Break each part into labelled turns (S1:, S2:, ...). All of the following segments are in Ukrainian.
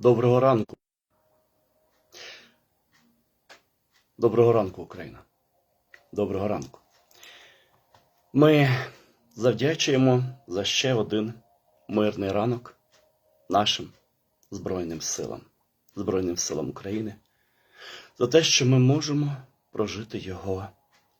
S1: Доброго ранку. Доброго ранку, Україна. Доброго ранку. Ми завдячуємо за ще один мирний ранок нашим Збройним силам, Збройним силам України, за те, що ми можемо прожити його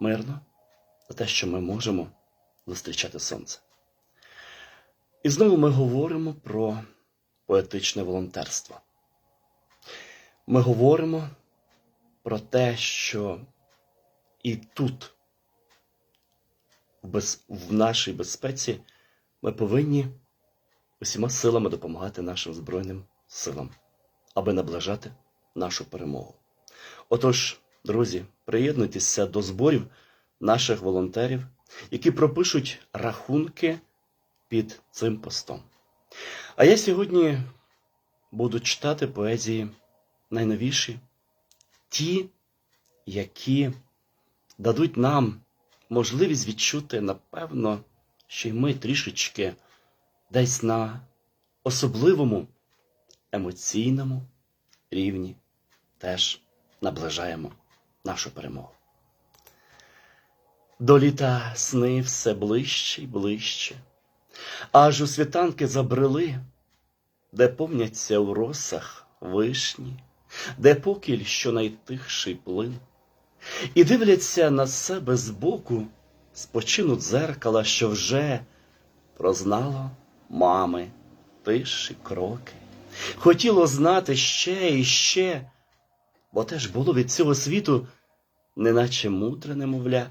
S1: мирно, за те, що ми можемо зустрічати сонце. І знову ми говоримо про поетичне волонтерство. Ми говоримо про те, що і тут, в, нашій безпеці, ми повинні усіма силами допомагати нашим Збройним силам, аби наближати нашу перемогу. Отож, друзі, приєднуйтеся до зборів наших волонтерів, які пропишуть рахунки під цим постом. А я сьогодні буду читати поезії найновіші, ті, які дадуть нам можливість відчути, напевно, що й ми трішечки десь на особливому емоційному рівні теж наближаємо нашу перемогу. До літа сни все ближче й ближче, аж у світанки забрели, де помняться у росах вишні, де покіль, що найтихший плин, і дивляться на себе збоку, спочину дзеркала, що вже прознало мами, тиші кроки. Хотіло знати ще і ще, бо теж було від цього світу, неначе мудре немовля,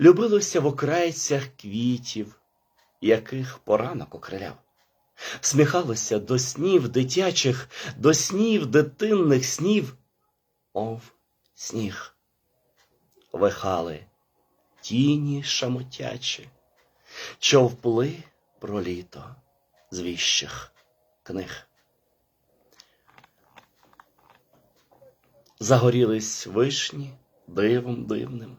S1: любилося в окрайцях квітів, яких поранок окриляв. Сміхалося до снів дитячих, до снів дитинних снів, мов сніг. Вихали тіні шамотячі, що впли про літо з віщих книг. Загорілись вишні дивом дивним.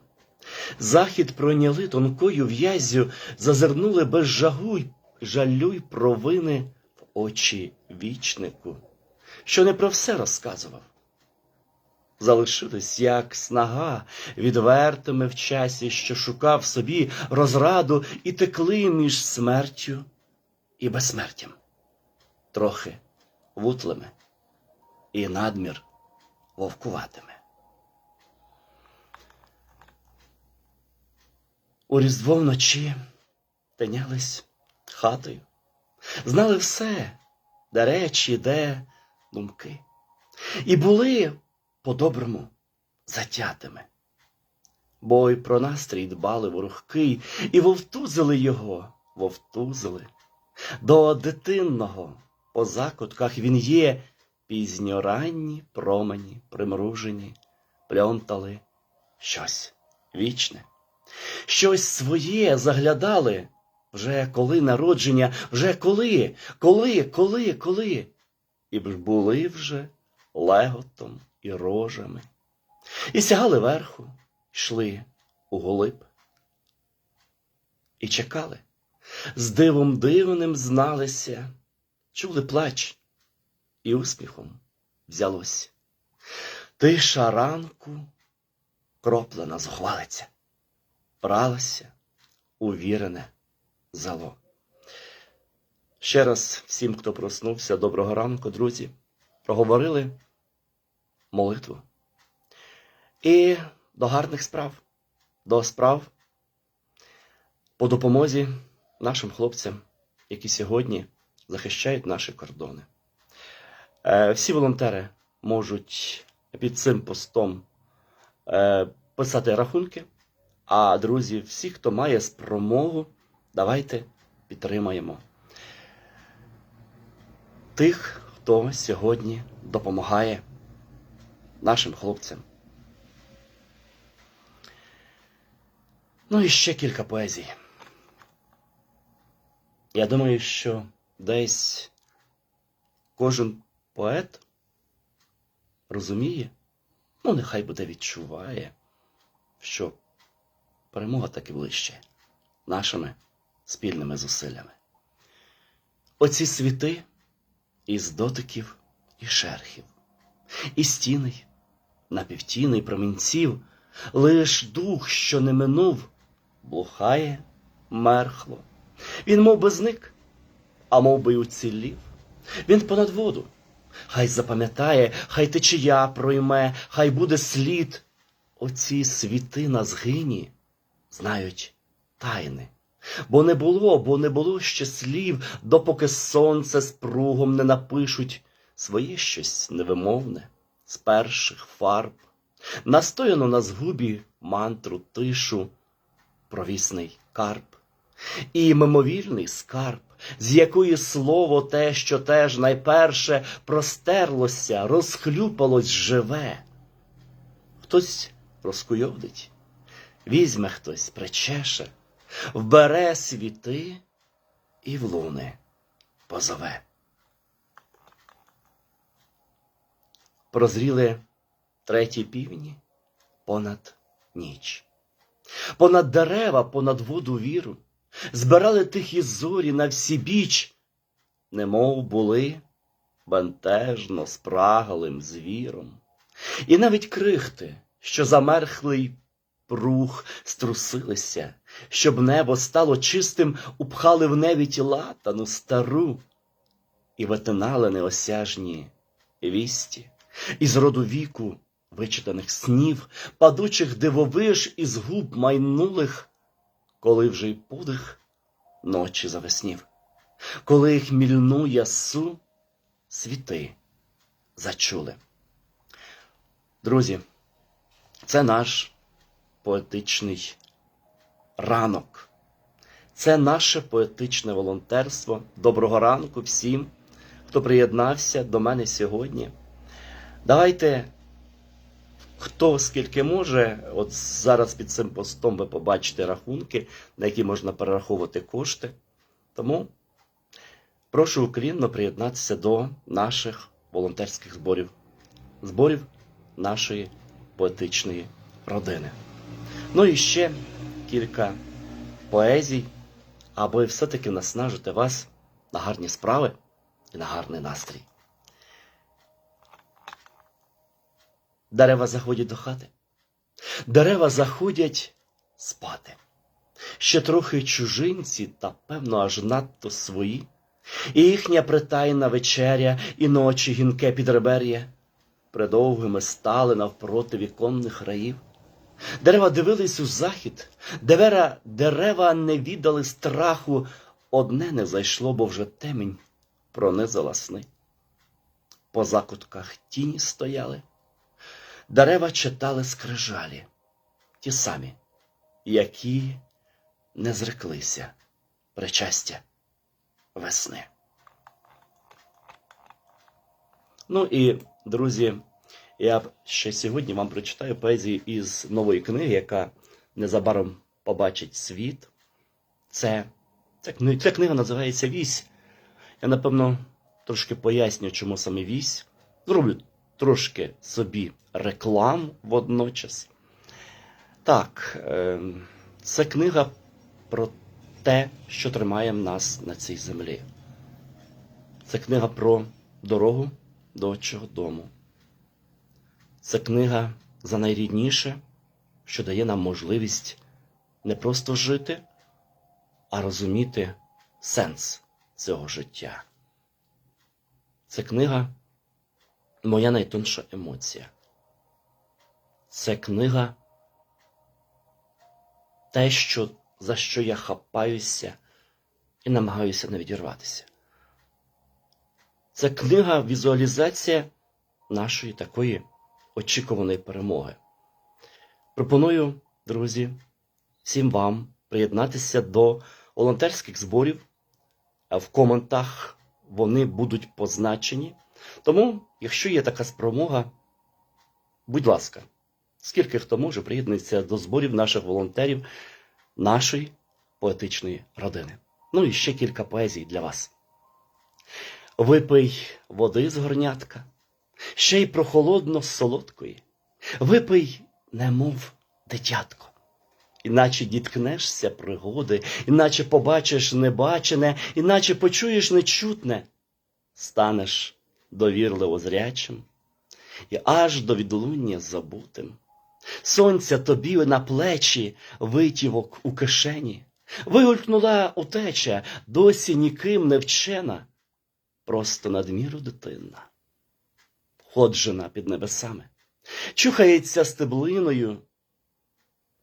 S1: Захід пройняли тонкою в'язю, зазирнули без жагу й жалю й провини в очі вічнику, що не про все розказував. Залишились, як снага, відвертими в часі, що шукав собі розраду і текли між смертю і безсмертям, трохи вутлими і надмір вовкуватими. У різдво вночі тинялись хатою, знали все, де речі, де думки, і були по-доброму затятими. Бо й про настрій дбали ворогки, і вовтузили його, вовтузили. До дитинного по закутках він є пізньоранні промені, примружені, пльонтали щось вічне. Щось своє заглядали вже коли народження, вже коли, коли, коли, коли. І б були вже леготом і рожами. І сягали верху, йшли у голиб. І чекали, з дивом дивним зналися, чули плач, і успіхом взялось. Тиша ранку кроплена зухвалиться, бралася увірене зало. Ще раз всім, хто проснувся, доброго ранку, друзі, проговорили молитву. І до гарних справ, до справ по допомозі нашим хлопцям, які сьогодні захищають наші кордони. Е, Всі волонтери можуть під цим постом е, писати рахунки. А друзі, всі, хто має спромогу, давайте підтримаємо тих, хто сьогодні допомагає нашим хлопцям. Ну і ще кілька поезій. Я думаю, що десь кожен поет розуміє, ну нехай буде відчуває, що перемога таки ближче нашими спільними зусиллями. Оці світи із дотиків і шерхів, і стіней, напівтіней промінців, лиш дух, що не минув, блухає мерхло. Він мов би зник, а мов би й уцілів. Він понад воду. Хай запам'ятає, хай течія пройме, хай буде слід. Оці світи на згині знають тайни. Бо не було, бо не було ще слів, допоки сонце з пругом не напишуть своє щось невимовне з перших фарб, настояно на згубі мантру тишу, провісний карп, і мимовільний скарб, з якої слово те, що теж найперше простерлося, розхлюпалось живе. Хтось розкуйовдить, візьме хтось, причеше, вбере світи і в луни позове. Прозріли треті півні понад ніч. Понад дерева, понад воду віру, збирали тихі зорі на всі біч, немов були бентежно спрагалим звіром. І навіть крихти, що замерхлий прух, струсилися, щоб небо стало чистим, упхали в небі тілатану стару, і витинали неосяжні вісті, із роду віку вичитаних снів, падучих дивовиж із губ майнулих, коли вже й подих ночі завеснів, коли їх мільну ясу світи зачули. Друзі, це наш поетичний ранок. Це наше поетичне волонтерство. Доброго ранку всім, хто приєднався до мене сьогодні. Давайте, хто скільки може, от зараз під цим постом ви побачите рахунки, на які можна перераховувати кошти. Тому прошу укрінно приєднатися до наших волонтерських зборів, зборів нашої поетичної родини. Ну і ще кілька поезій, аби все-таки наснажити вас на гарні справи і на гарний настрій. Дерева заходять до хати. Дерева заходять спати. Ще трохи чужинці та, певно, аж надто свої, і їхня притайна вечеря, і ночі гінке підребер'я придовгими стали навпроти віконних раїв. Дерева дивились у захід, дерева, дерева не віддали страху, одне не зайшло, бо вже темінь пронизала сни. По закутках тіні стояли, дерева читали скрижалі, ті самі, які не зреклися причастя весни. Ну і, друзі, я ще сьогодні вам прочитаю поезію із нової книги, яка незабаром побачить світ. Це, кни- ця книга називається Вісь. Я, напевно, трошки поясню, чому саме вісь. Зроблю трошки собі реклам водночас. Так, е, це книга про те, що тримає нас на цій землі. Це книга про дорогу до отчого дому. Це книга за найрідніше, що дає нам можливість не просто жити, а розуміти сенс цього життя. Це книга Моя найтонша емоція. Це книга те, що, за що я хапаюся і намагаюся не відірватися. Це книга візуалізація нашої такої очікуваної перемоги. Пропоную, друзі, всім вам приєднатися до волонтерських зборів. А В коментах вони будуть позначені. Тому, якщо є така спромога, будь ласка, скільки хто може приєднується до зборів наших волонтерів, нашої поетичної родини. Ну і ще кілька поезій для вас. Випий води з горнятка, ще й прохолодно солодкої. Випий, немов дитятко. Іначе діткнешся пригоди, іначе побачиш небачене, іначе почуєш нечутне, станеш довірливо зрячим, і аж до відлуння забутим. Сонця тобі на плечі, витівок у кишені, вигулькнула утеча, досі ніким не вчена, просто надміру дитина, ходжена під небесами, чухається стеблиною,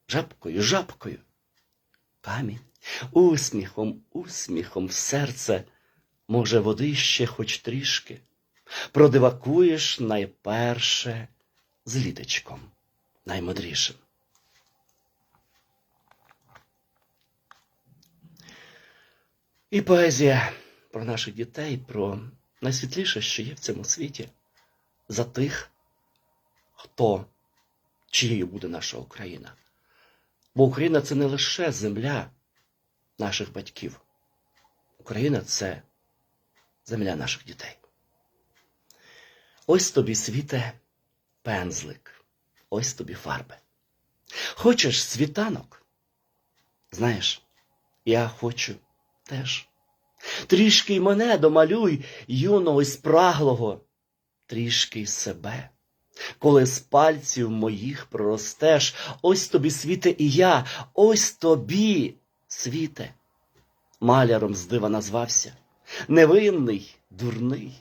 S1: жабкою, жабкою, камінь, усміхом, усміхом в серце, може, води ще хоч трішки, продивакуєш найперше з літочком наймудрішим. І поезія про наших дітей, про найсвітліше, що є в цьому світі, за тих, хто чиєю буде наша Україна. Бо Україна це не лише земля наших батьків. Україна це земля наших дітей. Ось тобі світе пензлик, ось тобі фарби. Хочеш світанок? Знаєш, я хочу теж. Трішки й мене домалюй, юного й спраглого, трішки себе. Коли з пальців моїх проростеш, ось тобі світе і я, ось тобі світе. Маляром з дива назвався, невинний, дурний.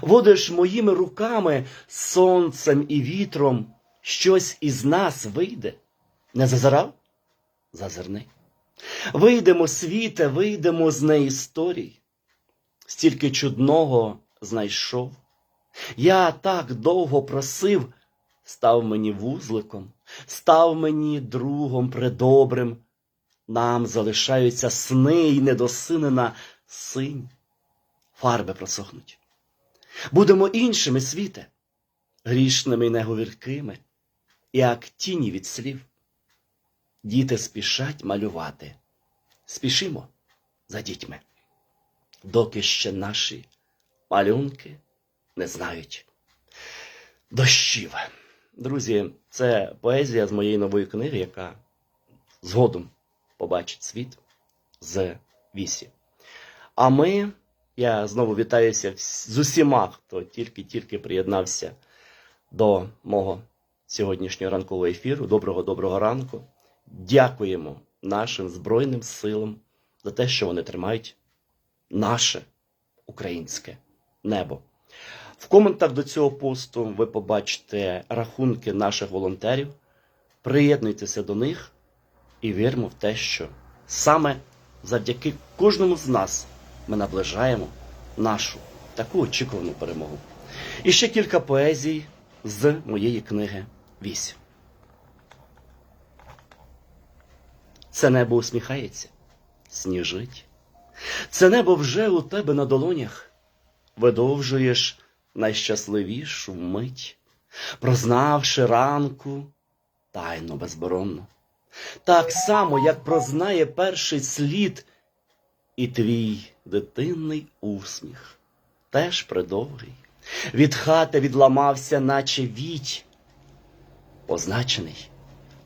S1: Водиш моїми руками, сонцем і вітром, щось із нас вийде. Не зазирав? Зазирни. Вийдемо світе, вийдемо з неісторій. Стільки чудного знайшов. Я так довго просив, став мені вузликом, став мені другом предобрим. Нам залишаються сни й недосинена синь. Фарби просохнуть. Будемо іншими світе, грішними й неговіркими, як тіні від слів. Діти спішать малювати. Спішимо за дітьми, доки ще наші малюнки не знають дощів. Друзі, це поезія з моєї нової книги, яка згодом побачить світ з вісі. А ми, я знову вітаюся з усіма, хто тільки-тільки приєднався до мого сьогоднішнього ранкового ефіру. Доброго доброго ранку. Дякуємо нашим Збройним силам за те, що вони тримають наше українське небо. В коментах до цього посту ви побачите рахунки наших волонтерів. Приєднуйтеся до них і віримо в те, що саме завдяки кожному з нас ми наближаємо нашу таку очікувану перемогу. І ще кілька поезій з моєї книги Вісь. Це небо усміхається, сніжить. Це небо вже у тебе на долонях. Видовжуєш найщасливішу мить, прознавши ранку тайно безборонно. Так само, як прознає перший слід, і твій дитинний усміх теж придовгий. Від хати відламався, наче віть, позначений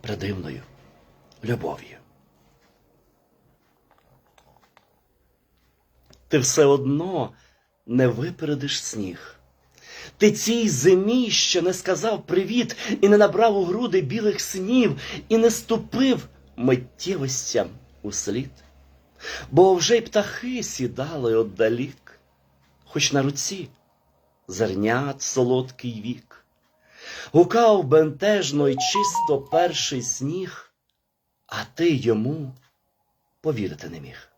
S1: придивною любов'ю. Ти все одно не випередиш сніг. Ти цій зимі ще не сказав привіт і не набрав у груди білих снів, і не ступив миттєвостям у слід. Бо вже й птахи сідали отдалік, хоч на руці зернят солодкий вік. Гукав бентежно й чисто перший сніг, а ти йому повірити не міг.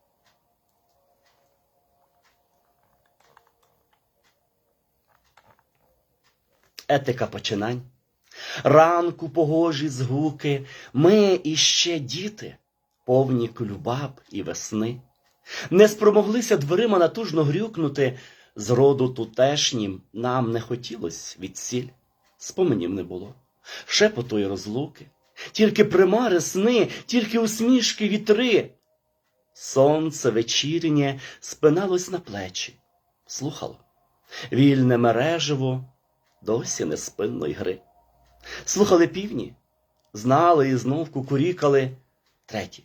S1: Етика починань. Ранку погожі згуки, ми іще діти, повні клюбаб і весни. Не спромоглися дверима натужно грюкнути, з роду тутешнім нам не хотілось відсіль, споменів не було, шепоту й розлуки, тільки примари сни, тільки усмішки вітри. Сонце вечірнє спиналось на плечі, слухало, вільне мережево досі неспинної гри. Слухали півні, знали і знов кукурікали треті.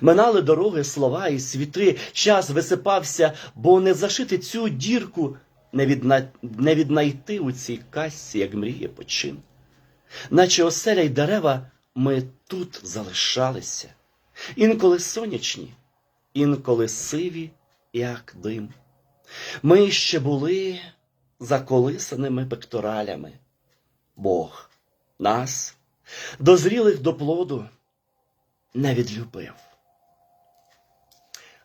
S1: Минали дороги, слова і світи, час висипався, бо не зашити цю дірку не, відна... не віднайти у цій касці, як мріє почин. Наче оселя й дерева ми тут залишалися, інколи сонячні, інколи сиві, як дим. Ми ще були заколисаними пекторалями. Бог нас, дозрілих до плоду, не відлюбив.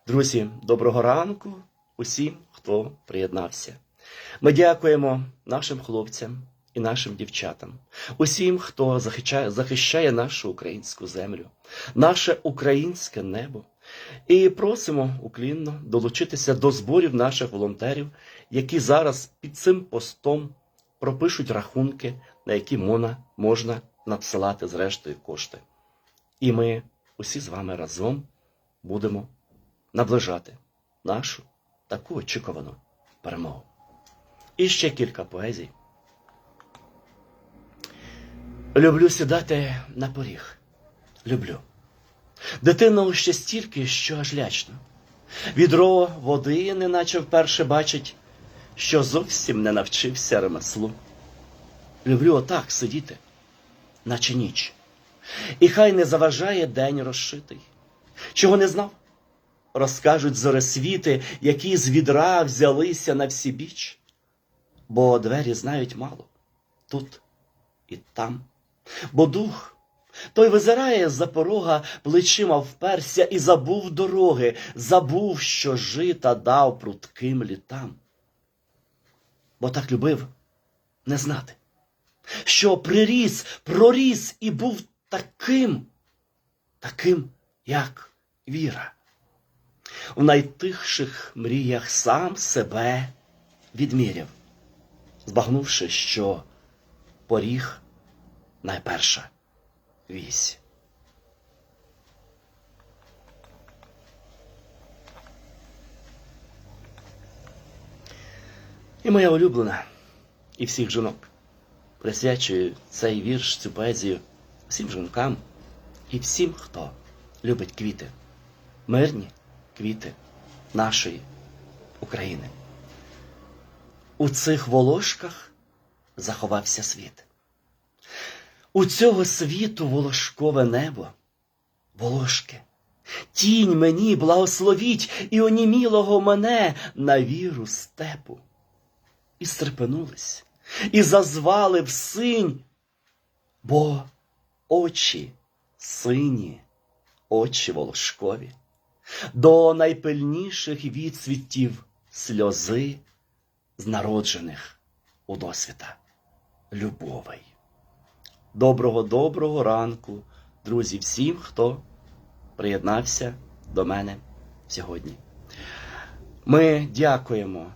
S1: Друзі, доброго ранку усім, хто приєднався. Ми дякуємо нашим хлопцям і нашим дівчатам, усім, хто захищає, захищає нашу українську землю, наше українське небо. І просимо уклінно долучитися до зборів наших волонтерів, які зараз під цим постом пропишуть рахунки, на які можна, надсилати зрештою кошти. І ми усі з вами разом будемо наближати нашу таку очікувану перемогу. І ще кілька поезій. Люблю сідати на поріг. Люблю. Дитина ще стільки, що аж лячно. Відро води, неначе вперше бачить, що зовсім не навчився ремеслу. Люблю отак сидіти, наче ніч. І хай не заважає день розшитий. Чого не знав? Розкажуть зоресвіти, які з відра взялися на всі біч. Бо двері знають мало тут і там. Бо дух той визирає з-за порога, плечима вперся і забув дороги, забув, що жита дав прутким літам. Бо так любив не знати, що приріс, проріс і був таким, таким, як віра. В найтихших мріях сам себе відміряв, збагнувши, що поріг найперша вісь. І моя улюблена, і всіх жінок присвячую цей вірш, цю поезію всім жінкам і всім, хто любить квіти, мирні квіти нашої України. У цих волошках заховався світ. У цього світу волошкове небо, волошки, тінь мені благословіть і онімілого мене на віру степу. І стрепенулись, і зазвали в синь, бо очі сині, очі волошкові, до найпильніших відсвітів сльози з народжених у досвіта любовей. Доброго доброго ранку, друзі, всім, хто приєднався до мене сьогодні. Ми дякуємо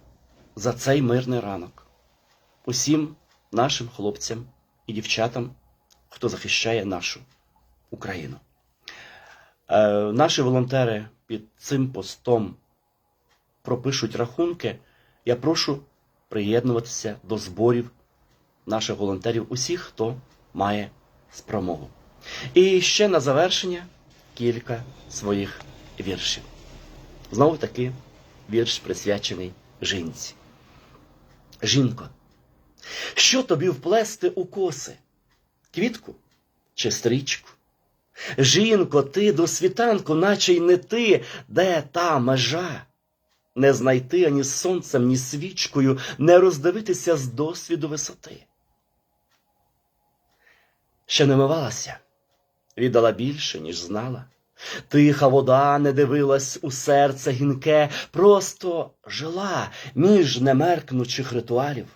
S1: за цей мирний ранок усім нашим хлопцям і дівчатам, хто захищає нашу Україну. Е, наші волонтери під цим постом пропишуть рахунки. Я прошу приєднуватися до зборів наших волонтерів, усіх, хто має спромогу. І ще на завершення кілька своїх віршів. Знову таки вірш присвячений жінці. Жінко, що тобі вплести у коси? Квітку чи стрічку? Жінко, ти до світанку, наче й не ти, де та межа? Не знайти ані сонцем, ні свічкою, не роздивитися з досвіду висоти. Ще не мивалася, віддала більше, ніж знала. Тиха вода не дивилась у серце гінке, просто жила між немеркнучих ритуалів,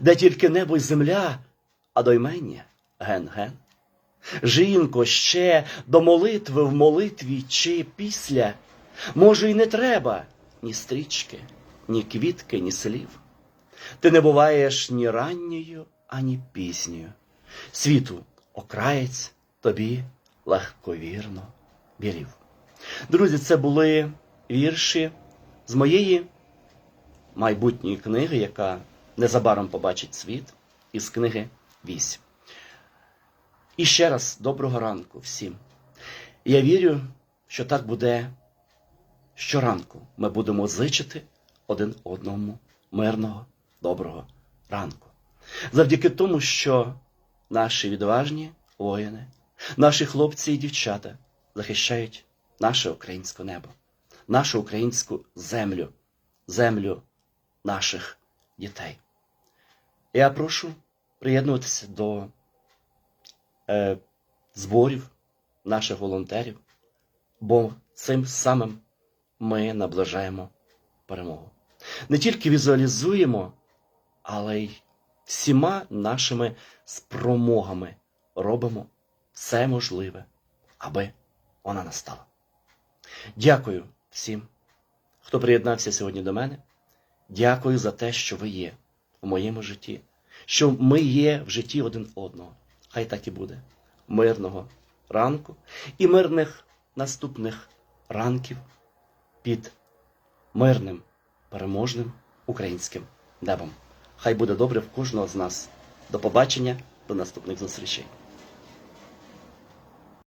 S1: де тільки небо й земля, а доймення ген-ген. Жінко, ще до молитви в молитві чи після, може, й не треба ні стрічки, ні квітки, ні слів. Ти не буваєш ні ранньою, ані пісньою. Світу окраєць тобі легковірно вірів. Друзі, це були вірші з моєї майбутньої книги, яка незабаром побачить світ, із книги Вісь. І ще раз доброго ранку всім. Я вірю, що так буде щоранку. Ми будемо зичити один одному мирного доброго ранку. Завдяки тому, що наші відважні воїни, наші хлопці і дівчата захищають наше українське небо, нашу українську землю, землю наших дітей. Я прошу приєднуватися до е, зборів наших волонтерів, бо цим самим ми наближаємо перемогу. Не тільки візуалізуємо, але й всіма нашими спромогами робимо все можливе, аби вона настала. Дякую всім, хто приєднався сьогодні до мене. Дякую за те, що ви є в моєму житті, що ми є в житті один одного. Хай так і буде. Мирного ранку і мирних наступних ранків під мирним, переможним українським небом. Хай буде добре в кожного з нас. До побачення, до наступних зустрічей.